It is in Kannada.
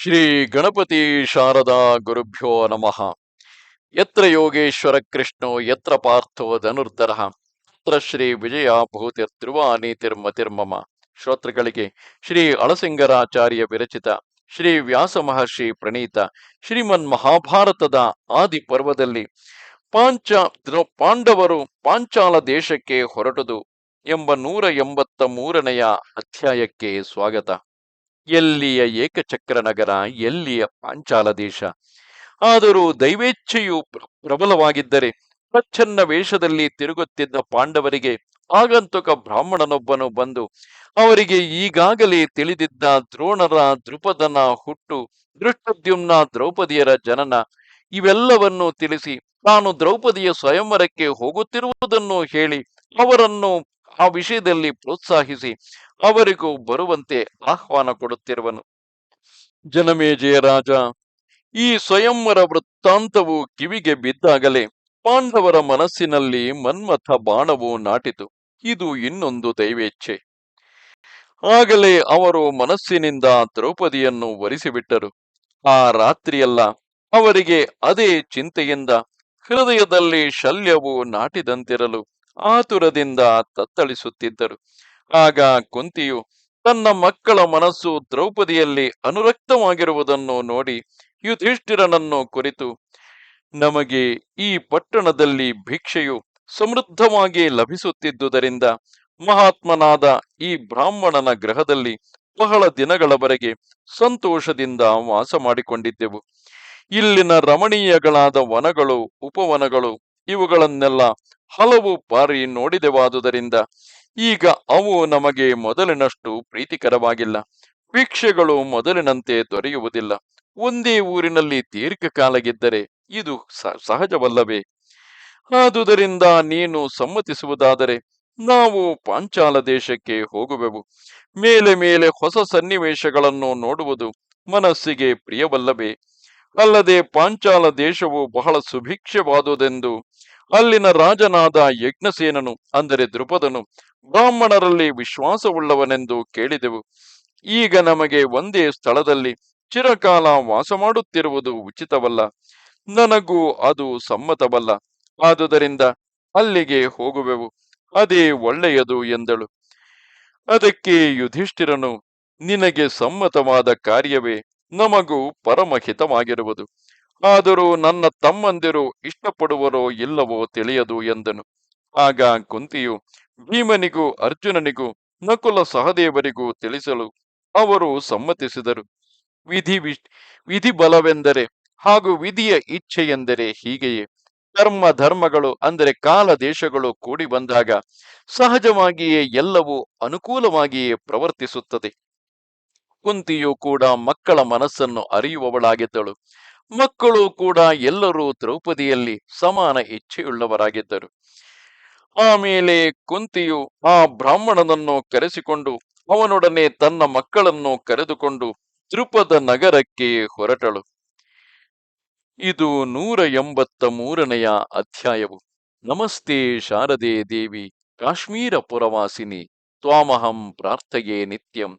ಶ್ರೀ ಗಣಪತಿ ಶಾರದಾ ಗುರುಭ್ಯೋ ನಮಃ. ಯತ್ರ ಯೋಗೇಶ್ವರ ಕೃಷ್ಣೋ, ಯತ್ರ ಪಾರ್ಥೋ ಧನುರ್ಧರ ತತ್ರ ಶ್ರೀ ವಿಜಯ ಭೂತಿರ್ಧ್ರುವ ನೀತಿರ್ಮತಿರ್ಮಮ ಶ್ರೋತೃಗಳಿಗೆ ಶ್ರೀ ಅಳಸಿಂಗರಾಚಾರ್ಯ ವಿರಚಿತ, ಶ್ರೀ ವ್ಯಾಸ ಮಹರ್ಷಿ ಪ್ರಣೀತ, ಶ್ರೀಮನ್ ಮಹಾಭಾರತದ ಆದಿ ಪರ್ವದಲ್ಲಿ ಪಾಂಚ ಪಾಂಡವರು ಪಾಂಚಾಲ ದೇಶಕ್ಕೆ ಹೊರಟುದು ಎಂಬ ನೂರ ಎಂಬತ್ತ ಮೂರನೆಯ ಅಧ್ಯಾಯಕ್ಕೆ ಸ್ವಾಗತ. ಎಲ್ಲಿಯ ಏಕಚಕ್ರ ನಗರ ಎಲ್ಲಿಯ ಪಾಂಚಾಲ ದೇಶ ಆದರೂ ದೈವೇಚ್ಛೆಯು ಪ್ರ- ಪ್ರಬಲವಾಗಿದ್ದರೆ ಪ್ರಚ್ಛನ್ನ ವೇಷದಲ್ಲಿ ತಿರುಗುತ್ತಿದ್ದ ಪಾಂಡವರಿಗೆ ಆಗಂತುಕ ಬ್ರಾಹ್ಮಣನೊಬ್ಬನು ಬಂದು ಅವರಿಗೆ ಈಗಾಗಲೇ ತಿಳಿದಿದ್ದ ದ್ರೋಣರ ದೃಪದನ ಹುಟ್ಟು ದೃಷ್ಟದ್ಯುಮ್ನ ದ್ರೌಪದಿಯರ ಜನನ ಇವೆಲ್ಲವನ್ನು ತಿಳಿಸಿ ತಾನು ದ್ರೌಪದಿಯ ಸ್ವಯಂವರಕ್ಕೆ ಹೋಗುತ್ತಿರುವುದನ್ನು ಹೇಳಿ ಅವರನ್ನು ಆ ವಿಷಯದಲ್ಲಿ ಪ್ರೋತ್ಸಾಹಿಸಿ ಅವರಿಗೂ ಬರುವಂತೆ ಆಹ್ವಾನ ಕೊಡುತ್ತಿರುವನು. ಜನಮೇಜಯ ರಾಜ. ಈ ಸ್ವಯಂವರ ವೃತ್ತಾಂತವು ಕಿವಿಗೆ ಬಿದ್ದಾಗಲೇ ಪಾಂಡವರ ಮನಸ್ಸಿನಲ್ಲಿ ಮನ್ಮಥ ಬಾಣವು ನಾಟಿತು. ಇದು ಇನ್ನೊಂದು ದೈವೇಚ್ಛೆ. ಆಗಲೇ ಅವರು ಮನಸ್ಸಿನಿಂದ ದ್ರೌಪದಿಯನ್ನು ವರಿಸಿಬಿಟ್ಟರು. ಆ ರಾತ್ರಿಯಲ್ಲ ಅವರಿಗೆ ಅದೇ ಚಿಂತೆಯಿಂದ ಹೃದಯದಲ್ಲಿ ಶಲ್ಯವು ನಾಟಿದಂತಿರಲು ಆತುರದಿಂದ ತತ್ತಳಿಸುತ್ತಿದ್ದರು ಆಗ ಕುಂತಿಯು ತನ್ನ ಮಕ್ಕಳ ಮನಸ್ಸು ದ್ರೌಪದಿಯಲ್ಲಿ ಅನುರಕ್ತವಾಗಿರುವುದನ್ನು ನೋಡಿ ಯುಧಿಷ್ಠಿರನನ್ನು ಕುರಿತು, ನಮಗೆ ಈ ಪಟ್ಟಣದಲ್ಲಿ ಭಿಕ್ಷೆಯು ಸಮೃದ್ಧವಾಗಿ ಲಭಿಸುತ್ತಿದ್ದುದರಿಂದ ಮಹಾತ್ಮನಾದ ಈ ಬ್ರಾಹ್ಮಣನ ಗ್ರಹದಲ್ಲಿ ಬಹಳ ದಿನಗಳವರೆಗೆ ಸಂತೋಷದಿಂದ ವಾಸ ಮಾಡಿಕೊಂಡಿದ್ದೆವು ಇಲ್ಲಿನ ರಮಣೀಯಗಳಾದ ವನಗಳು, ಉಪವನಗಳು ಇವುಗಳನ್ನೆಲ್ಲ ಹಲವು ಬಾರಿ ನೋಡಿದೆವಾದುದರಿಂದ ಈಗ ಅವು ನಮಗೆ ಮೊದಲಿನಷ್ಟು ಪ್ರೀತಿಕರವಾಗಿಲ್ಲ. ವೀಕ್ಷೆಗಳು ಮೊದಲಿನಂತೆ ದೊರೆಯುವುದಿಲ್ಲ. ಒಂದೇ ಊರಿನಲ್ಲಿ ದೀರ್ಘಕಾಲಗಿದ್ದರೆ ಇದು ಸಹಜವಲ್ಲವೇ? ಆದುದರಿಂದ ನೀನು ಸಮ್ಮತಿಸುವುದಾದರೆ ನಾವು ಪಾಂಚಾಲ ದೇಶಕ್ಕೆ ಹೋಗುವೆವು. ಮೇಲೆ ಮೇಲೆ ಹೊಸ ಸನ್ನಿವೇಶಗಳನ್ನು ನೋಡುವುದು ಮನಸ್ಸಿಗೆ ಪ್ರಿಯವಲ್ಲವೇ? ಅಲ್ಲದೆ ಪಾಂಚಾಲ ದೇಶವು ಬಹಳ ಸುಭಿಕ್ಷವಾದುದೆಂದು ಅಲ್ಲಿನ ರಾಜನಾದ ಯಜ್ಞಸೇನನು, ಅಂದರೆ ದೃಪದನು ಬ್ರಾಹ್ಮಣರಲ್ಲಿ ವಿಶ್ವಾಸವುಳ್ಳವನೆಂದು ಕೇಳಿದೆವು. ಈಗ ನಮಗೆ ಒಂದೇ ಸ್ಥಳದಲ್ಲಿ ಚಿರಕಾಲ ವಾಸ ಮಾಡುತ್ತಿರುವುದು ಉಚಿತವಲ್ಲ. ನನಗೂ ಅದು ಸಮ್ಮತವಲ್ಲ. ಆದುದರಿಂದ ಅಲ್ಲಿಗೆ ಹೋಗುವೆವು. ಅದೇ ಒಳ್ಳೆಯದು ಎಂದಳು. ಅದಕ್ಕೆ ಯುಧಿಷ್ಠಿರನು, ನಿನಗೆ ಸಮ್ಮತವಾದ ಕಾರ್ಯವೇ? ನಮಗೂ ಪರಮಹಿತವಾಗಿರುವುದು. ಆದರೂ ನನ್ನ ತಮ್ಮಂದಿರು ಇಷ್ಟಪಡುವರೋ ಇಲ್ಲವೋ ತಿಳಿಯದು ಎಂದನು. ಆಗ ಕುಂತಿಯು ಭೀಮನಿಗೂ ಅರ್ಜುನನಿಗೂ ನಕುಲ ಸಹದೇವರಿಗೂ ತಿಳಿಸಲು ಅವರು ಸಮ್ಮತಿಸಿದರು. ವಿಧಿ ವಿಧಿ ಬಲವೆಂದರೆ ಹಾಗೂ ವಿಧಿಯ ಇಚ್ಛೆ ಎಂದರೆ ಹೀಗೆಯೇ. ಕರ್ಮ ಧರ್ಮಗಳು ಅಂದರೆ ಕಾಲ ದೇಶಗಳು ಕೂಡಿ ಬಂದಾಗ ಸಹಜವಾಗಿಯೇ ಎಲ್ಲವೂ ಅನುಕೂಲವಾಗಿಯೇ ಪ್ರವರ್ತಿಸುತ್ತದೆ. ಕುಂತಿಯು ಕೂಡ ಮಕ್ಕಳ ಮನಸ್ಸನ್ನು ಅರಿಯುವವಳಾಗಿದ್ದಳು. ಮಕ್ಕಳು ಕೂಡ ಎಲ್ಲರೂ ದ್ರೌಪದಿಯಲ್ಲಿ ಸಮಾನ ಇಚ್ಛೆಯುಳ್ಳವರಾಗಿದ್ದರು. ಆಮೇಲೆ ಕುಂತಿಯು ಆ ಬ್ರಾಹ್ಮಣನನ್ನು ಕರೆಸಿಕೊಂಡು ಅವನೊಡನೆ ತನ್ನ ಮಕ್ಕಳನ್ನು ಕರೆದುಕೊಂಡು ತ್ರಿಪದ ನಗರಕ್ಕೆ ಹೊರಟಳು. ಇದು ನೂರ ಎಂಬತ್ತ ಮೂರನೆಯ ಅಧ್ಯಾಯವು. ನಮಸ್ತೆ ಶಾರದೆ ದೇವಿ, ಕಾಶ್ಮೀರ ಪುರವಾಸಿನಿ, ತ್ವಾಮಹಂ ಪ್ರಾರ್ಥಯೇ ನಿತ್ಯಂ.